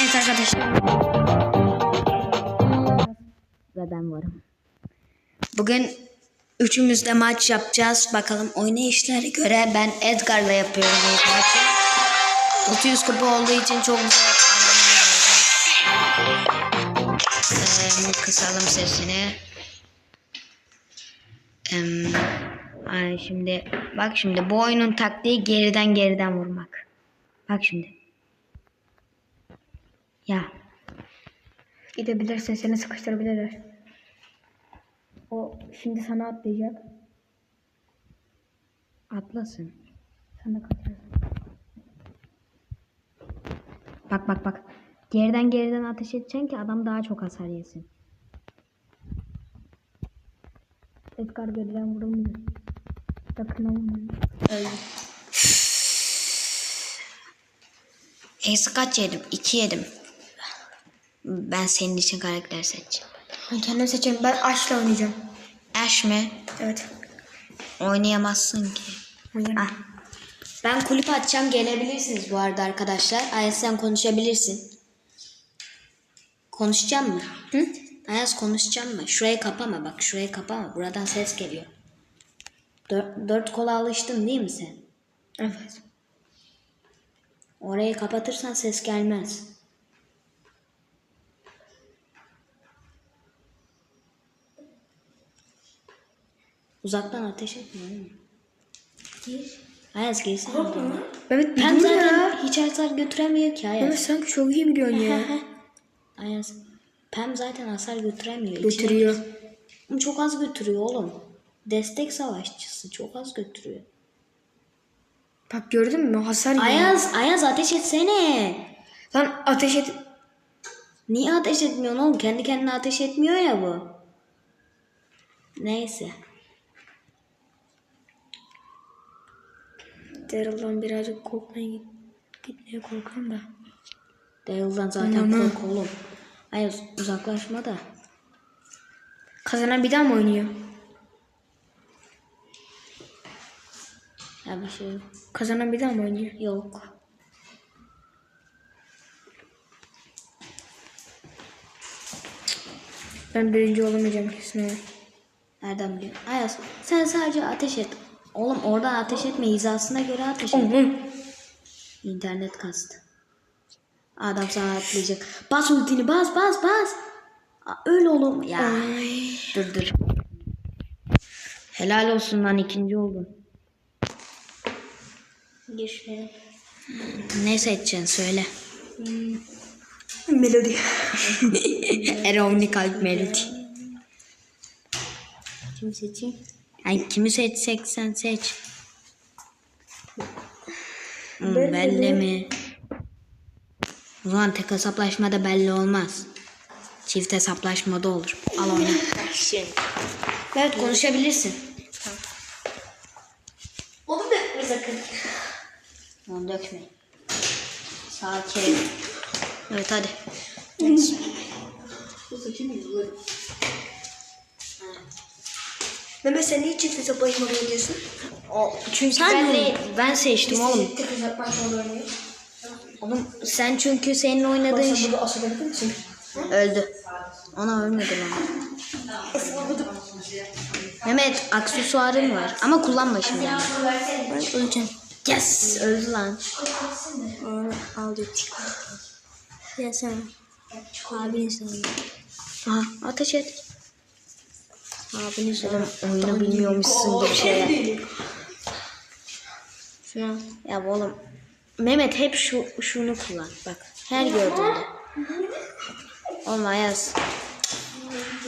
Evet arkadaşlar. Ve ben varım. Bugün üçümüz de maç yapacağız. Bakalım oynayışlara göre ben Edgar'la yapıyorum maçı. 600 kupa olduğu için çok güzel. Ee, kısalım sesini. Ay şimdi bak şimdi bu oyunun taktiği geriden geriden vurmak. Bak şimdi. Ya Gidebilirsin seni sıkıştırabilirler. O şimdi sana atlayacak. atlasın. Sen de kaçarsın. Bak bak bak. Geriden geriden ateş edeceksin ki adam daha çok hasar yesin. Edgar geriden vurulmuyor. Yakına vurmuyor. Öyle. Ace kaç yedim? 2 yedim. Ben senin için karakter seçeceğim. Ben kendim seçerim. Ben Ash'la oynayacağım. Ash mi? Evet. Oynayamazsın ki. Ah. Ben kulüp atacağım gelebilirsiniz bu arada arkadaşlar. Ayaz sen konuşabilirsin. Konuşacağım mı? Hı? Ayaz konuşacağım mı? Şurayı kapama bak şurayı kapama. Buradan ses geliyor. Dört, dört kola alıştın değil mi sen? Evet. Orayı kapatırsan ses gelmez. Uzaktan ateş etmiyor değil mi? Gir. Ayaz girsene. Evet Hem dur zaten ya. hiç hasar götüremiyor ki Ayaz. Evet sanki çok iyi biliyorsun ya. Ayaz. Pem zaten hasar götüremiyor. İçine- Götürüyor. Ama Çok az götürüyor oğlum. Destek savaşçısı çok az götürüyor. Bak gördün mü? Hasar yiyor. Ayaz, Ayaz ateş etsene. Lan ateş et. Niye ateş etmiyorsun oğlum? Kendi kendine ateş etmiyor ya bu. Neyse. Daryl'dan birazcık korkmaya git. Gitmeye korkuyorum da. Daryl'dan zaten Anam. kork oğlum. Ayaz uzaklaşma da. Kazanan bir daha mı oynuyor? Ya bir şey yok. Kazanan bir daha mı oynuyor? Yok. Ben birinci olamayacağım kesin ama. Nereden biliyorsun? Ayaz sen sadece ateş et. Oğlum oradan ateş etme hizasına göre ateş et. Oğlum. İnternet kastı. Adam sana atlayacak. Bas ultini bas bas bas. Aa, olur mu? Ya. Ay. Dur dur. Helal olsun lan ikinci oldun. Şuraya. Ne seçeceksin söyle. Melodi. Eromni kalp Melody. Kim seçeyim? Ay kimi seçsek sen seç. Hmm, Belli belli mi? Zaman tek hesaplaşmada belli olmaz. Çift hesaplaşmada olur. Al oyna. Şey. Evet konuşabilirsin. Onu da sakın. Onu dökme. Sakin. Evet hadi. Mehmet sen niye çift hesaplaşma oynuyorsun? O, çünkü ben de, ben seçtim oğlum. Tek hesaplaşma oynuyor. Oğlum sen çünkü senin oynadığın Sen şey burada asılabilir misin? öldü. Ona ölmedi lan. Mehmet aksesuarın var ama kullanma şimdi. Ben öleceğim. Yes öldü lan. Onu aldık. Ya sen. Abinin sana. Aha ateş et. Abinin sana. Oyunu bilmiyormuşsun gibi şey. Şuna. Ya oğlum. Mehmet hep şu şunu kullan. Bak her gördüğünde. Oğlum Ayaz.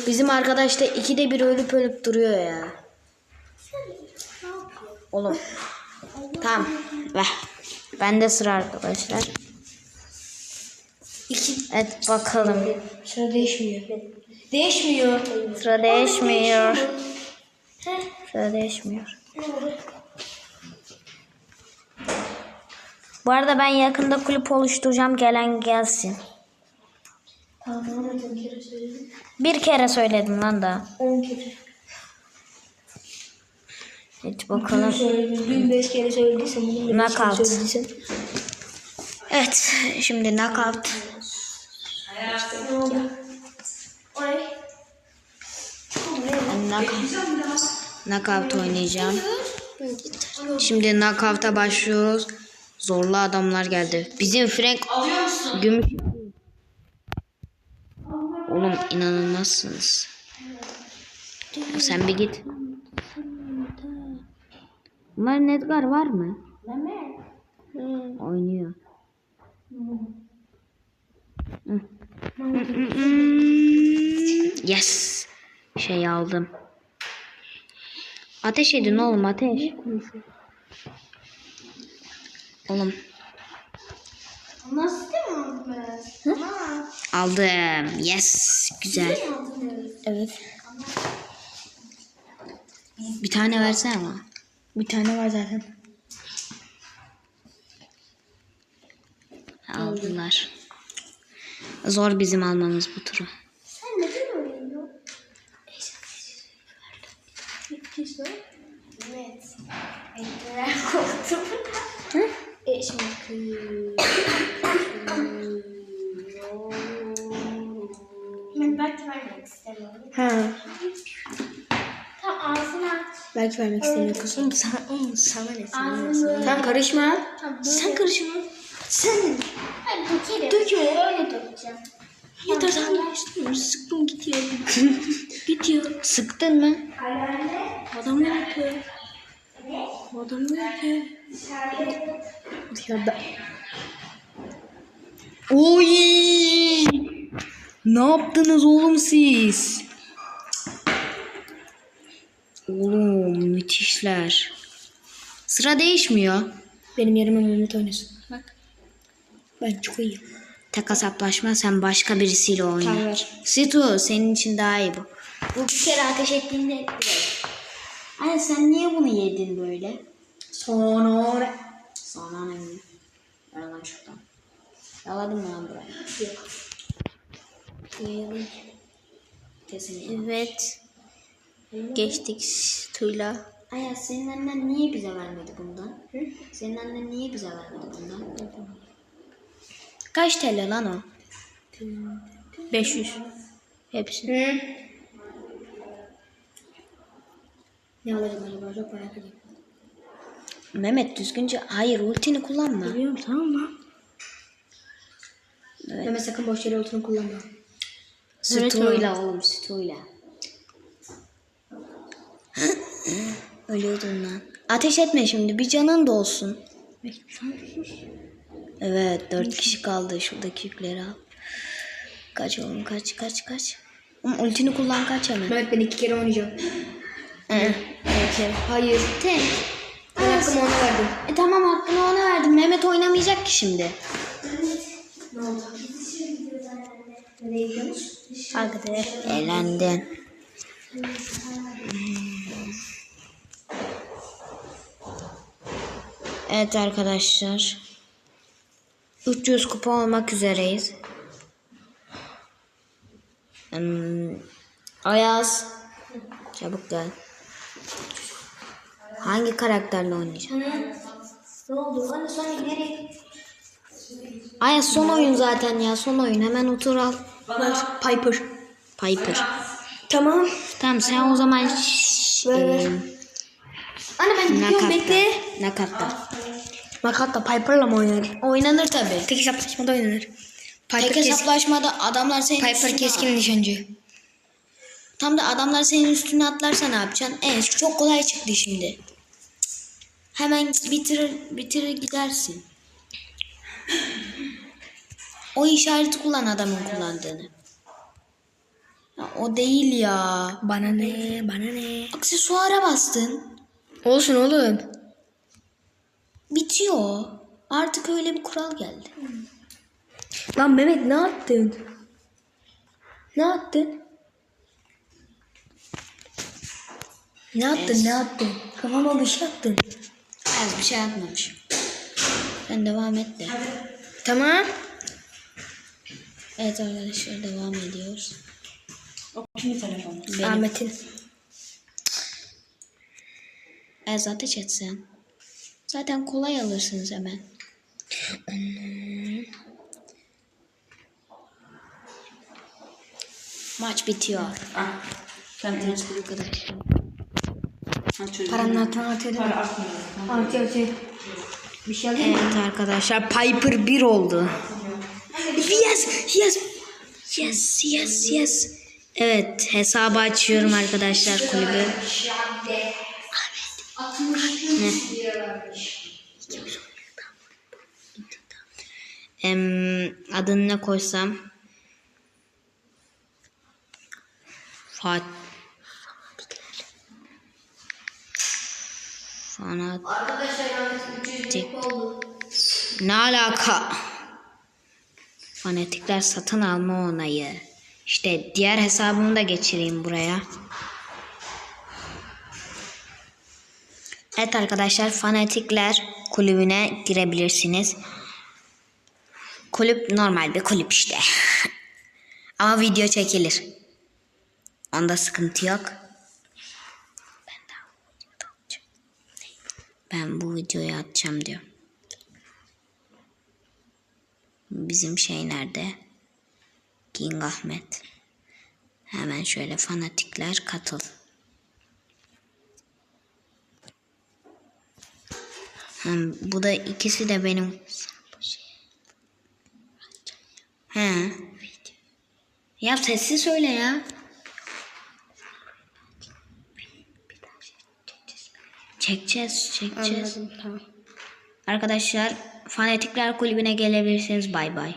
Bizim arkadaş da ikide bir ölüp ölüp duruyor ya. Oğlum. Tamam. Ver. Bende sıra arkadaşlar. Evet bakalım. Sıra değişmiyor. Değişmiyor. Sıra değişmiyor. Sıra değişmiyor. Bu arada ben yakında kulüp oluşturacağım. Gelen gelsin. Tamam tamam on kere söyledim. Bir kere söyledim lan da. On kere. Evet bakalım. Dün beş kere söylediysen kere Knockout. söylediysen. Evet şimdi knockout. Oldu? Ay. Knockout oynayacağım. Şimdi knockout'a başlıyoruz. Zorlu adamlar geldi. Bizim Frank gümüş. Oğlum inanılmazsınız. Ya sen bir git. Bunların Edgar var mı? Oynuyor. Hı. Yes. Şey aldım. Ateş edin oğlum ateş. Oğlum Nasıl değil mi aldın Ha. aldım. Yes. Güzel. Evet. Bir tane versene ama. Bir tane var zaten. Aldılar. Zor bizim almamız bu turu. Sen neden oynuyorsun? Evet. Bekler korktum. Hı? E şimdi Ben belki vermek istemiyorum. Ha, Tam ağzını aç. belki vermek istemiyor kızım. Sana, oğlum sana ne? Ağzını Tamam karışma. Tamam, Sen karışma. Sen Ben dökerim. Dökme. Öyle dökeceğim. yeter sen istemiyorum. Sıktım gidiyor. gidiyor. Sıktın mı? Adam ne yapıyor? Adam ne yapıyor? Ya da Oy! Ne yaptınız oğlum siz? Oğlum müthişler. Sıra değişmiyor. benim yerime Mehmet oynasın. Bak. Ben çok iyiyim. Tek hesaplaşma sen başka birisiyle oyna. Tamam. Situ senin için daha iyi bu. Bu bir kere ateş ettiğinde Anne sen niye bunu yedin böyle? Sonra. Sonra ne? Lan şuradan. Yaladın mı lan buraya? Yok. Evet. Geçtik Tuyla. Aya senin annen niye bize vermedi bundan? Hı? Senin annen niye bize vermedi bundan? Kaç TL lan o? 500. Hepsi. Ne alacağım acaba? Çok merak ediyorum. Mehmet düzgünce hayır ultini kullanma. Biliyorum tamam mı? Evet. Mehmet sakın boş yere ultini kullanma. Sütuyla oğlum sütuyla. Ölüyordun lan. Ateş etme şimdi bir canın da olsun. Evet dört kişi kaldı şuradaki yükleri al. Kaç oğlum kaç kaç kaç. Oğlum ultini kullan kaç hemen. Mehmet ben iki kere oynayacağım. Ee, Hayır. tek. Ben hakkımı ona verdim. E tamam hakkını ona verdim. Mehmet oynamayacak ki şimdi. Nereye gidiyoruz? Arkadaş. Elendin. Evet arkadaşlar. 300 kupa olmak üzereyiz. Hmm, Ayaz. Çabuk gel. Hangi karakterle oynayacaksın? Ne oldu? Sonra nereye? Ayaz son oyun zaten ya son oyun. Hemen otur al. Piper. Piper. Tamam. Tamam sen o zaman şş, Anne ben gidiyorum bekle. Nakatta. Makatta Piper'la mı oynanır? Oynanır tabi. Tek hesaplaşmada oynanır. Piper, Tek kes- hesaplaşmada adamlar senin Piper üstüne keskin nişancı. Tam da adamlar senin üstüne atlarsa ne yapacaksın? Evet çok kolay çıktı şimdi. Hemen bitirir bitirir gidersin. O işareti kullan adamın kullandığını. Ya, o değil ya. Bana ne? Bana ne? Aksesuara bastın. Olsun oğlum. Bitiyor. Artık öyle bir kural geldi. Lan Mehmet ne yaptın? Ne yaptın? Ne yaptın? Ne yaptın? Kafama bir şey yaptın. Az bir şey yapmamış. Sen devam et de. Tamam. Evet arkadaşlar devam ediyoruz. Benim. Ahmet'in. Ez ateş etsen. Zaten kolay alırsınız hemen. Maç bitiyor. Ah. Sen de Arkadaşlar. Ha, çocuk. Paranın altına atıyordum. Para atmıyor. Atıyor atıyor. Bir şey alayım mı? Evet arkadaşlar Piper 1 oldu. Yes, yes. Yes, yes, yes. Evet, hesabı açıyorum arkadaşlar kulübü. Em, adını ne koysam? Fat Fanatik. Ne alaka? Fanatikler satın alma onayı. İşte diğer hesabımı da geçireyim buraya. Evet arkadaşlar fanatikler kulübüne girebilirsiniz. Kulüp normal bir kulüp işte. Ama video çekilir. Onda sıkıntı yok. Ben bu videoyu atacağım diyor. Bizim şey nerede? King Ahmet. Hemen şöyle fanatikler katıl. Hmm, bu da ikisi de benim. He. Ya sessiz söyle ya. Çekeceğiz, çekeceğiz. Anladım tamam. Arkadaşlar Fanatikler Kulübü'ne gelebilirsiniz. Bay bay.